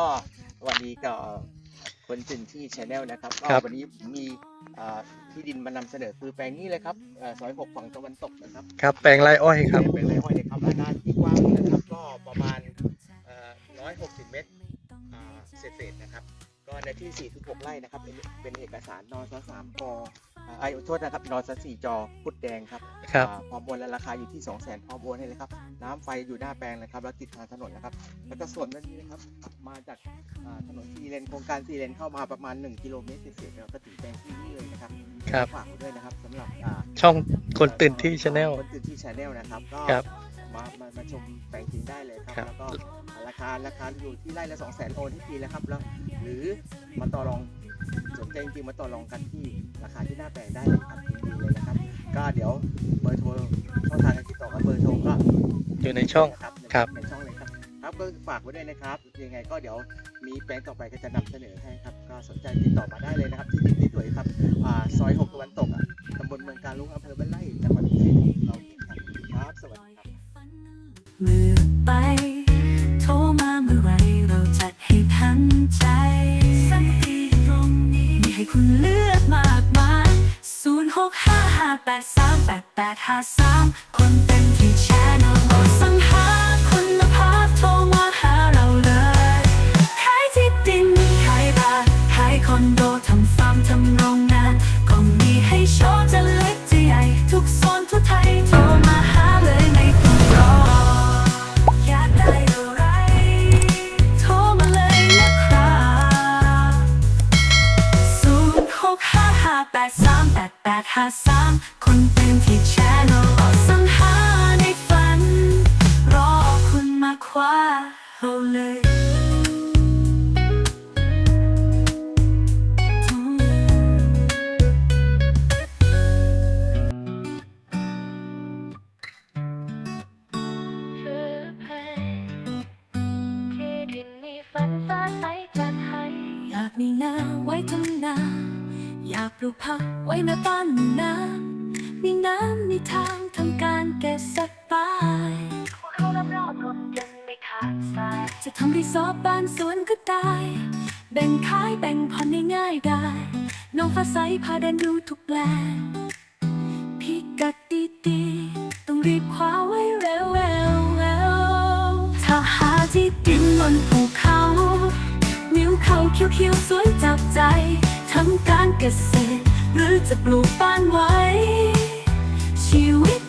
ก็สวัสดีกับคนจินที่ชาแนลนะครับก็ครับ วันนี้ผมมีอ่าที่ดินมานำเสนอคือแปลงนี้เลยครับเอ่อซอยหกฝั่งตะวันตกนะครับ ครับแปลงไรอ้อยครับ เป็นไรอ้อยนะครับอาณาที่กว้างนะครับก็ประมาณร้อยหกสิบเมตรอ่าเศษๆนะครับ ก็ในที่ 4-6 ไร่นะครับเป็นเป็นเอกสารนสสามกอ่า ไอ้โทษนะครับนสสี่จอพุดแดงครับครับอ่าพร้อมโอนและราคาอยู่ที่2 0 0 0 0 0พร้อมโอนให้เลยครับ น้ำไฟอยู่หน้าแปลงนะครับ แล้วติดทางถนนนะครับ แล้วก็ส่วนด้านนี้นะครับ มาจากอ่าถนนซีเลนโครงการซีเลนเข้ามาประมาณ 1 กิโลเมตรเศษๆแล้วก็ถึงแปลงที่นี่เลยนะครับครับฝากไว้ด้วยนะครับสำหรับอ่าช่องคนตื่นที่ชาแนลคนตื่นที่ชาแนลนะครับก็ครับมามามาชมแปลงจริงได้เลยครับครับ แล้วก็ราคาราคาอยู่ที่ไร่ละ2 0 0 0 0 0โอนที่ปีแล้วครับแล้วหรือมาต่อรอง สนใจจริงๆมาต่อรองกันที่ราคาที่หน้าแปลงได้เลยครับยินดีเลยนะครับ ก็เดี๋ยวเบอร์โทรช่องทางการติดต่อกับเบอร์โทรก็อยู่ในช่องครับครับ ในช่องเลยครับครับก็ฝากไว้ด้วยนะครับ ยังไงก็เดี๋ยวมีแปลงต่อไปก็จะนำเสนอให้ครับ ก็สนใจติดต่อมาได้เลยนะครับ ที่ดินที่สวยครับอ่าซอยหกตะวันตกอะตำบลเมืองการลุงอำเภอบ้านไร่จังหวัด มีให้คุณเลือกมากมาย 0 6 5 5 8 3 8 8 5 3 คนเต็ม ดสามแปดแปดห้าสามคนเป็นที่แชร์นอสังหาในฝัน รอคุณมาคว้าเอาเลยซื้อให้ที่ดินมีฝันฟ้าใสจัดให้อยากมีนาไว้ทำนา อยากปลูกผักไว้ในบ้นมีน้ำมีน้ำมีทางทำการเกษตรไปเขารับรองรถจนไม่ขาดสาย จะทำรีสอร์ทบ้านสวนก็ได้ แบ่งขายแบ่งผ่อนง่ายๆได้ น้องฟ้าใสพาเดินดูทุกแปลงพิกัดดีๆต้องรีบคว้าไว้เร็วๆถ้าหาที่ดินบนภูเขาวิวเขาเขียวๆสวยจับใจ ษตร หรือจะปลูกบ้านไว้ ชีวิต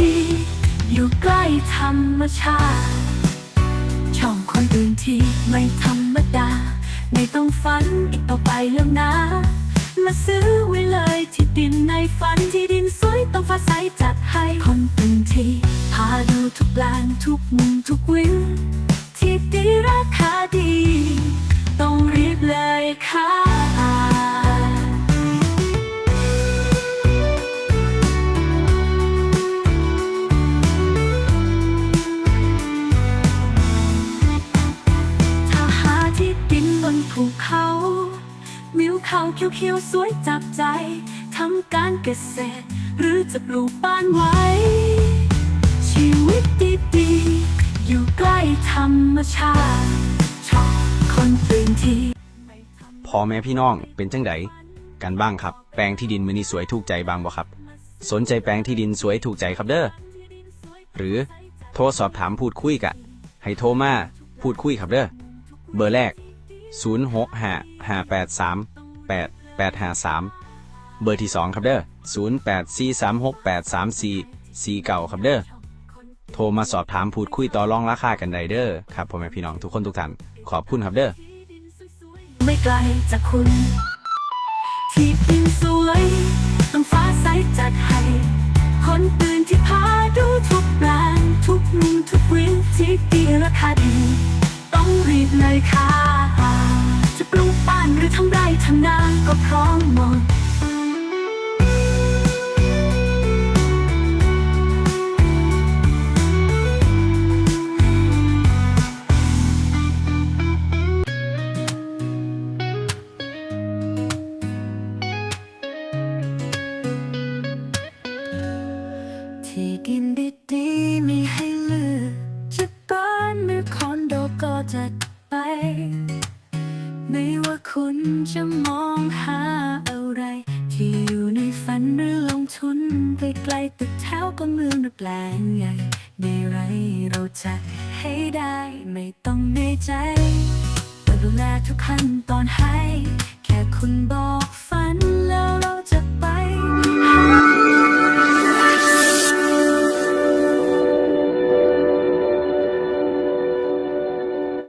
ดีๆ อยู่ใกล้ธรรมชาติ ช่องคนอื่นที่ไม่ธรรมดา ไม่ต้องฝันอีกต่อไปแล้วนะ มาซื้อไว้เลยที่ดินในฝันที่ดินสวยต้องฟ้าใสจัดให้คนอื่นที่พาดูทุกแปลงทุกมุมทุกวิว ขาเขียวๆสวยจับใจทำการเกษตร หรือจะปลูกบ้านไว้ ชีวิตดีๆ อยู่ใกล้ธรรมชาติชอบคนตื่นที่พ่อแม่พี่น้องเป็นจังไดกันบ้างครับ แปลงที่ดินมือนี้สวยถูกใจบ้างบ่ครับ สนใจแปลงที่ดินสวยถูกใจครับเด้อหรือโทรสอบถามพูดคุยกะ ให้โทรมาพูดคุยครับเด้อเบอร์แรก 0 6 5 5 8 3 8 8 5 3 เบอร์ที่ 2 ครับเด้อ0 8 4 3 6 8 3 4 4เก่าครับเด้อโทรมาสอบถามพูดคุยต่อรองราคากันได้เด้อครับพ่อแม่พี่น้องทุกคนทุกท่านขอบคุณครับเด้อไม่ไกลจากคุณที่ดินสวยต้องฟ้าใสจัดให้คนตื่นที่พาดูทุกแปลงทุกมุมทุกวิวที่ดีราคาดีต้องรีบเลยค่ะ นาก็พร้อมหมดที่กินดีๆมีให้ลือจะบ้าหรือคอนโดก็จัไป ไม่ว่าคุณจะ ตึกแถวก็เมืองหรือแปลงใหญ่ในไรเราจะให้ได้ไม่ต้องในอยใจดูแลทุกขั้นตอนให้ แค่คุณบอก